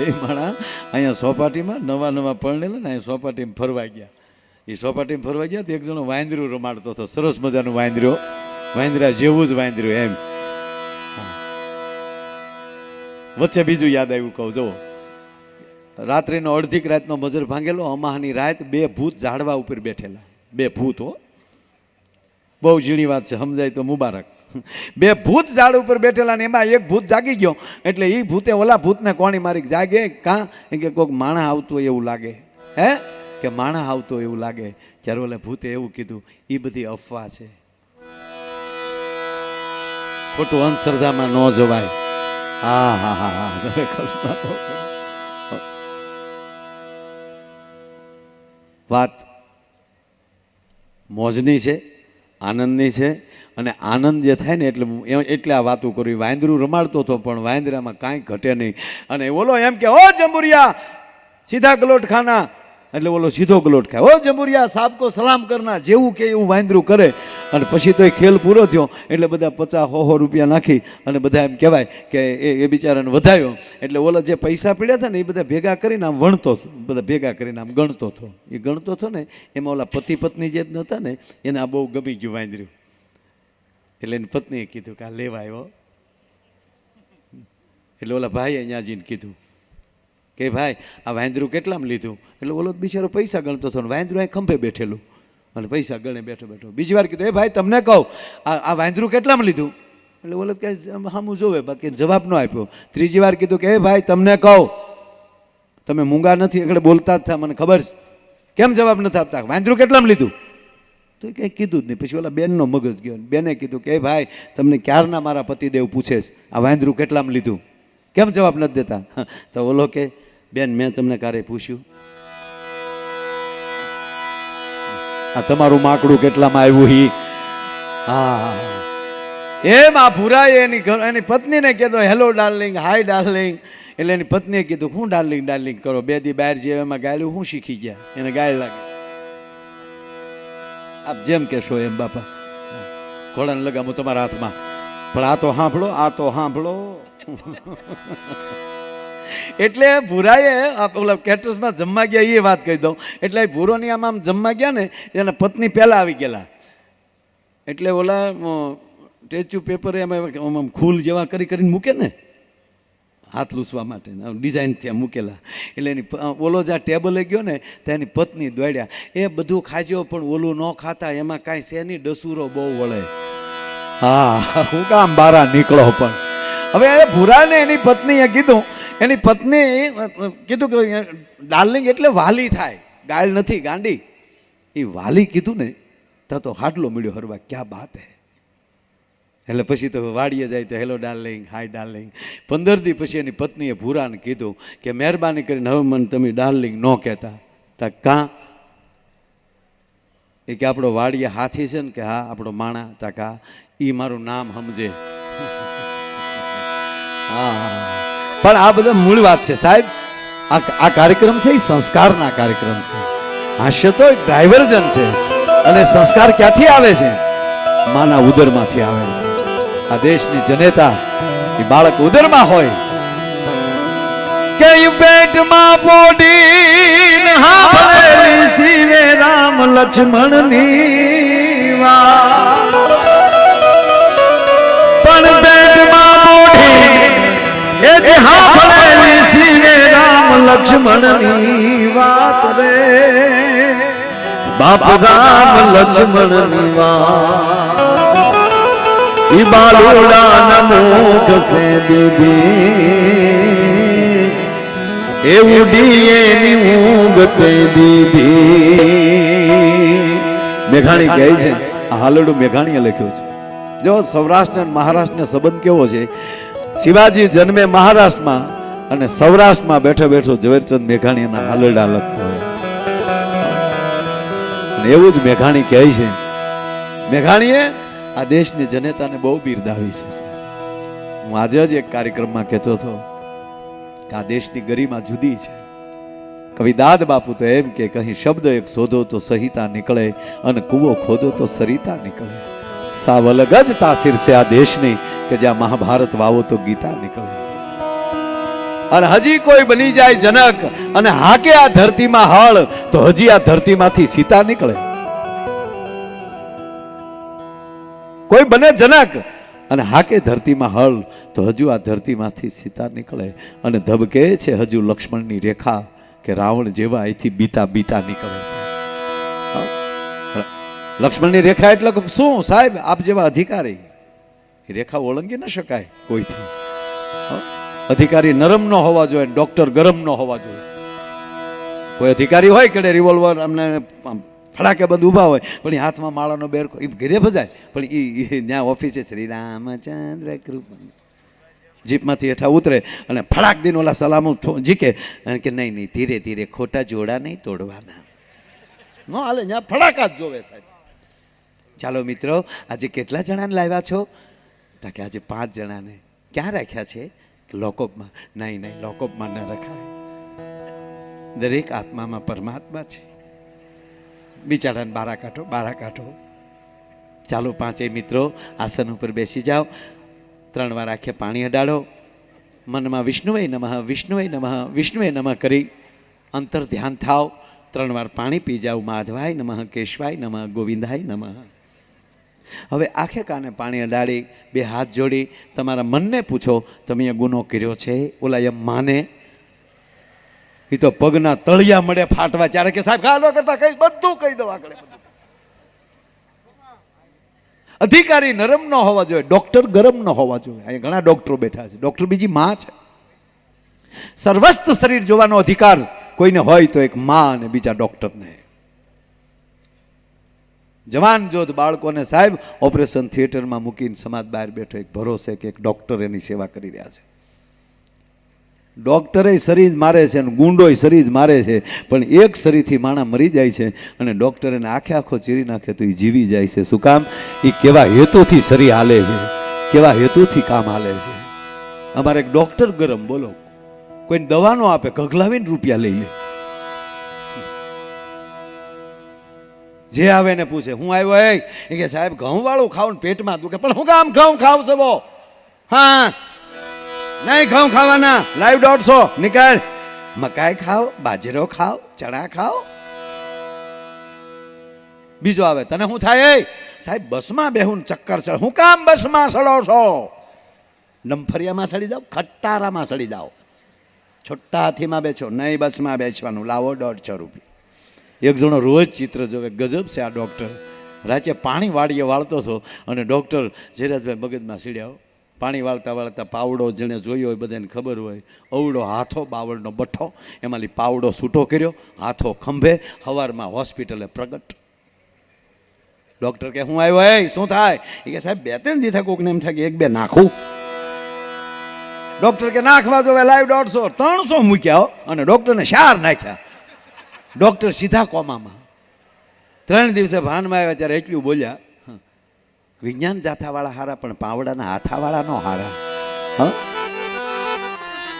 બે માણા અહીંયા સોપાટીમાં નવા નવા પરણેલા ને અહીંયા સોપાટીમાં ફરવા ગયા. એ સોપાટીમાં ફરવા ગયા તો એક જણો વાંદરું રમાડતો હતો. સરસ મજાનું વાંદર્યો વાંદરા જેવું જ વાંદર્યું એમ. વચ્ચે બીજું યાદ આવ્યું કહું જો રાત્રિનો અડધીક રાતનો મજર ભાંગેલો, અમાહની રાત બે ભૂત ઝાડવા ઉપર બેઠેલા. બે ભૂત, હો. બહુ ઝીણી વાત છે, સમજાય તો મુબારક. બે ભૂત ઝાડ ઉપર બેઠેલા ને એમાં એક ભૂત જાગી ગયો. એટલે એ ભૂતે ઓલા ભૂતને કોણી મારી જાગે, કાં? કે કોઈક માણા આવતું હોય એવું લાગે. હે? કે, માણા આવતો એવું લાગે. ત્યારે ઓલે ભૂતે એવું કીધું એ બધી અફવા છે. ખોટું અંધશ્રદ્ધામાં ન જવાય. હા હા હા હા. વાત મોજની છે, આનંદની છે અને આનંદ જે થાય ને એટલે એટલે આ વાતું કરવી વાંદરું રમાડતો હતો, પણ વાંદરામાં કાંઈ ઘટે નહીં. અને ઓલો એમ કે ઓ જંબુરિયા, સીધા ગલોટ ખાના એટલે ઓલો સીધો ગલોટ ખાય ઓ જંબુરિયા, સાબકો સલામ કરના, જેવું કે એવું વાંદરું કરે. અને પછી તો એ ખેલ પૂરો થયો. એટલે બધા પચાસ હો હો રૂપિયા નાખી અને બધા એમ કહેવાય કે એ એ બિચારાને વધાયો. એટલે ઓલા જે પૈસા પડ્યા હતા ને, એ બધા ભેગા કરીને આમ વણતો હતો. બધા ભેગા કરીને આમ ગણતો હતો. એ ગણતો હતો ને, એમાં ઓલા પતિ પત્ની જે નહોતા ને, એને આ બહુ ગમી ગયું વાંદર્યું એટલે એની પત્નીએ કીધું કે આ લેવા આવ્યો. એટલે ઓલા ભાઈએ અહીંયા જઈને કીધું કે ભાઈ, આ વાંદરું કેટલામાં લીધું? એટલે ઓલો બિચારો પૈસા ગણતો હતો ને વાંદરું અહીં ખંભે બેઠેલું. અને પૈસા ગણે બેઠો બેઠો. બીજી વાર કીધું, એ ભાઈ, તમને કહું, આ આ વાંદરું કેટલામાં લીધું? એટલે ઓલો કે હામું જોવે, બાકી જવાબ ન આપ્યો. ત્રીજી વાર કીધું કે, એ ભાઈ, તમને કહું. તમે મૂંગા નથી એટલે બોલતા જ થા, મને ખબર છે. કેમ જવાબ નથી આપતા? વાંદરું કેટલામાં લીધું? તો એ કંઈ કીધું જ નહીં. પછી ઓલા બેનનો મગજ ગયો. બેને કીધું કે ભાઈ, તમને ક્યારના મારા પતિદેવ પૂછે છે આ વાંદરું કેટલામાં લીધું? કેમ જવાબ નથી દેતા? તો ઓલો કે, બેન, મેં તમને ક્યારે પૂછ્યું. આ તમારું માકડું કેટલામાં આવ્યું હી? હા. એમ આ ભૂરાએ એની એની પત્નીને કહેતો હેલો, ડાર્લિંગ, હાય, ડાર્લિંગ. એટલે એની પત્નીએ કીધું, હું ડાર્લિંગ ડાર્લિંગ કરો. બે દી બહાર જે એમાં ગાયલું, હું શીખી ગયા. એને ગાય લાગે. આપ જેમ કહેશો એમ, બાપા. ઘોડાને લગામું તમારા હાથમાં. પણ આ તો સાંભળો, આ તો સાંભળો. એટલે ભૂરાએ ઓલા કેટર્સમાં જમવા ગયા, એ વાત કહી દઉં. એટલે ભૂરોની આમ આમ જમવા ગયા ને, એના પત્ની પહેલાં આવી ગયેલા. એટલે ઓલા ટેચ્યુ પેપર એમ આમ ખૂલ જેવા કરી કરીને મૂકે ને. હાથ લૂસવા માટે. ડિઝાઇન ત્યાં મૂકેલા. એટલે એની ઓલો જ્યાં ટેબલે ગયો ને ત્યાં એની પત્ની દોડ્યા. એ બધું ખાજો પણ ઓલું ન ખાતા, એમાં કાંઈ છે નહીં, ડસુરો બહુ વળે. હા, હું કામ બારા નીકળો પણ. હવે એ ભૂરાને એની પત્નીએ કીધું, એની પત્ની કીધું કે ડાર્લિંગ એટલે વાલી થાય. ગાળ નથી, ગાંડી. એ વાલી કીધું ને, તો તો હાડલો મળ્યો હરવા, ક્યાં બાત હે? એટલે પછી તો વાડીએ જાય તો હેલો ડાર્લિંગ હાય ડાર્લિંગ પંદર દી પછી એની પત્નીએ ભૂરાને કીધું કે, મહેરબાની કરીને હવે મને તમે ડાર્લિંગ ન કહેતા. તા કાં? એ કે આપણો વાડીએ હાથી છે ને કે, હા આપણો માણા. તા કા? એ મારું નામ સમજે. હા પણ આ બધા મૂળ વાત છે, સાહેબ. આ કાર્યક્રમ છે એ સંસ્કારના કાર્યક્રમ છે. હાસ્ય તો એક ડાયવર્જન છે. અને સંસ્કાર ક્યાંથી આવે છે? માના ઉદરમાંથી આવે છે. આ દેશની જનેતા એ બાળક ઉદરમાં હોય. કે પેટમાં પોડી હાંભળેલી શિવે રામ લક્ષ્મણની પણ પેટમાં પોડી એ હાંભળેલી શિવે રામ લક્ષ્મણની વાત રે. બાપ રામ લક્ષ્મણની વાત. ઈ નમુખ મુખ સે દીદી એ ઉડી ની ઊંઘ તે દીદી. મેઘાણી કહે છે આ હાલડું મેઘાણીએ લખ્યું છે. જો સૌરાષ્ટ્ર અને મહારાષ્ટ્રનો સંબંધ કેવો છે? શિવાજી જન્મે મહારાષ્ટ્રમાં અને સૌરાષ્ટ્રમાં બેઠો બેઠો ઝવેરચંદ મેઘાણીના હાલરડા લખતો હોય. અને એવું જ મેઘાણી કહે છે. મેઘાણીએ આ દેશની જનતાને બહુ બિરદાવી છે હું આજે જ એક કાર્યક્રમમાં કહેતો હતો કે આ દેશની ગરિમા જુદી છે. કવિ દાદ બાપુ તો એમ કે કहीं શબ્દ એક શોધો તો સહિતા નીકળે અને કૂવો ખોદો તો સરિતા નીકળે. સાવ અલગ જ તાસીર છે આ દેશની કે જ્યાં મહાભારત વાવો તો ગીતા નીકળે. અને હજી કોઈ બની જાય જનક અને હાકે આ ધરતીમાં હળ તો હજી આ ધરતીમાંથી સીતા નીકળે. કોઈ બને જનક. અને હાકે ધરતીમાં હળ, તો હજુ આ ધરતીમાંથી સીતા નીકળે. અને ધબકે છે હજુ લક્ષ્મણની રેખા કે રાવણ જેવા અહીંથી બીતા બીતા નીકળે છે. લક્ષ્મણની રેખા એટલે શું? સાહેબ, આપ જેવા અધિકારી. રેખા ઓળંગી ન શકાય કોઈથી. અધિકારી નરમ ન હોવા જોઈએ, ડોક્ટર ગરમ ન હોવા જોઈએ. કોઈ અધિકારી હોય કે રિવોલ્વર, અમને ફડાકે બંધ ઊભા હોય. પણ એ હાથમાં માળાનો બેર એ ઘરે ભજાય. પણ એ ત્યાં ઓફિસે શ્રી રામચંદ્ર કૃપા. જીપમાંથી હેઠા ઉતરે અને ફડાક દિન ઓલા સલામો જીકે કે નહીં નહીં, ધીરે ધીરે ખોટા જોડા નહીં તોડવાના. ન હાલે ત્યાં ફડાકા જ જોવે સાહેબ. ચાલો મિત્રો, આજે કેટલા જણાને લાવ્યા છો? તો કે આજે પાંચ જણાને. ક્યાં રાખ્યા છે? લોકોપમાં નહીં નહીં લોકોપમાં ન રખાય. દરેક આત્મામાં પરમાત્મા છે. બિચારાને બારા કાઢો બારા કાઢો ચાલો પાંચેય મિત્રો આસન ઉપર બેસી જાઓ. ત્રણ વાર આંખે પાણી અડાડો. મનમાં વિષ્ણુએ નમઃ વિષ્ણુએ નમઃ વિષ્ણુએ નમઃ કરી અંતર ધ્યાન થાવ ત્રણ વાર પાણી પી જાઓ. માધવાય નમઃ, કેશવાય નમઃ, ગોવિંદાય નમઃ. હવે આખે કાને પાણી અડાડી, બે હાથ જોડી, તમારા મનને પૂછો, તમે એ ગુનો કર્યો છે? ઓલા એમ માને એ તો પગના તળિયા મળે ફાટવા. ત્યારે કે સાહેબ, ગાલો કરતા કઈ બધું કહી દો આગળ. અધિકારી નરમ ન હોવા જોઈએ, ડોક્ટર ગરમ ન હોવા જોઈએ. અહીંયા ઘણા ડોક્ટરો બેઠા છે. ડોક્ટર બીજી માં છે. સર્વસ્ત શરીર જોવાનો અધિકાર કોઈને હોય તો એક માં અને બીજા ડોક્ટરને. જવાન જોધ બાળકોને સાહેબ, ઓપરેશન થિયેટરમાં મૂકીને સમાજ બહાર બેઠો, એક ભરોસે કે એક ડોક્ટર એની સેવા કરી રહ્યા છે. ડોક્ટરે શરીર મારે છે અને ગુંડોય શરીર મારે છે, પણ એક શરીરથી માણા મરી જાય છે અને ડૉક્ટર એને આખે આખો ચીરી નાખે તો એ જીવી જાય છે. શું કામ? એ કેવા હેતુથી શરીર હાલે છે, કેવા હેતુથી કામ હાલે છે. અમારે એક ડૉક્ટર ગરમ બોલો કોઈ દવાનો આપે ઘઘલાવીને રૂપિયા લઈ લે. જે આવે એને પૂછે, હું આવ્યો એ કે સાહેબ ઘઉં વાળું ખાવ ને પેટમાં દુખે. પણ હું કામ ઘઉં ખાવ છે હા. નહીં ખાઉં ખાવાના. લાઈવ દોઢસો. નીકળ મકાઈ ખાઓ, બાજરો ખાઓ, ચણા ખાઓ. બીજો આવે, તને શું થાય એ? સાહેબ, બસમાં બેહું ચક્કર ચડ. હું કામ બસમાં સડો છો? ડમફરિયામાં સડી જાઓ ખટ્ટારામાં સડી જાઓ. છોટા હાથીમાં બેચો નહીં, બસમાં બેચવાનું લાવો દોઢસો રૂપિયા. એક જણો રોજ ચિત્ર જોવે. ગજબ છે આ ડૉક્ટર. રાચે પાણી વાળીએ વાળતો હતો અને ડૉક્ટર જયરાજભાઈ મગજમાં સીડ્યા. પાણી વાળતા વાળતા પાવડો જેણે જોયો હોય બધાને ખબર હોય અવડો હાથો બાવળનો બઠ્ઠો એમાંથી પાવડો છૂટો કર્યો, હાથો ખંભે, હવારમાં હોસ્પિટલે પ્રગટ. ડૉક્ટર કે, હું આવ્યો? એ, શું થાય? એ કે, સાહેબ, બે ત્રણ દી થાય કોકને એમ થાય કે એક બે નાખું. ડૉક્ટર કે, નાખવા જોવે લાઈવ દોઢસો, ત્રણસો મૂક્યા અને ડૉક્ટરને શાર નાખ્યા. ડૉક્ટર સીધા કોમામાં. ત્રણ દિવસે ભાનમાં આવ્યા ત્યારે એટલું બોલ્યા વિજ્ઞાન જાથાવાળા હારા પણ પાવડાના હાથાવાળાનો હારા. હા?